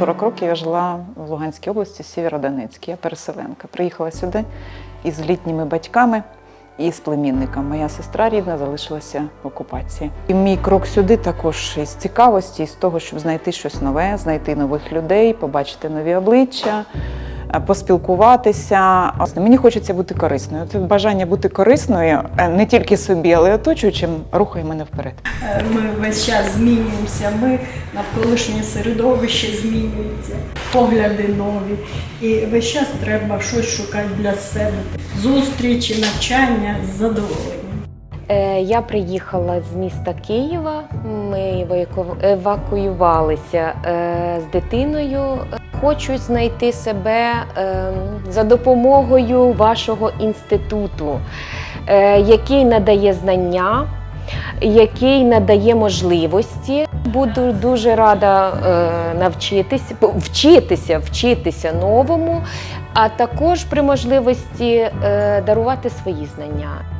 40 років я жила в Луганській області, Сєвєродонецькій. Я переселенка. Приїхала сюди із літніми батьками і з племінником. Моя сестра рідна залишилася в окупації. І мій крок сюди також із цікавості, з того, щоб знайти щось нове, знайти нових людей, побачити нові обличчя. Е, Поспілкуватися. Мені хочеться бути корисною. Це бажання бути корисною е, не тільки собі, але й оточуючим рухає мене вперед. Е, Ми весь час змінюємося, ми навколишнє середовище змінюється, погляди нові. І весь час треба щось шукати для себе. Зустрічі, навчання з задоволенням. Я приїхала з міста Києва. Ми еваку- евакуювалися з дитиною. Хочу знайти себе е, за допомогою вашого інституту, е, який надає знання, який надає можливості. Буду дуже рада е, навчитися, вчитися, вчитися новому, а також при можливості дарувати свої знання.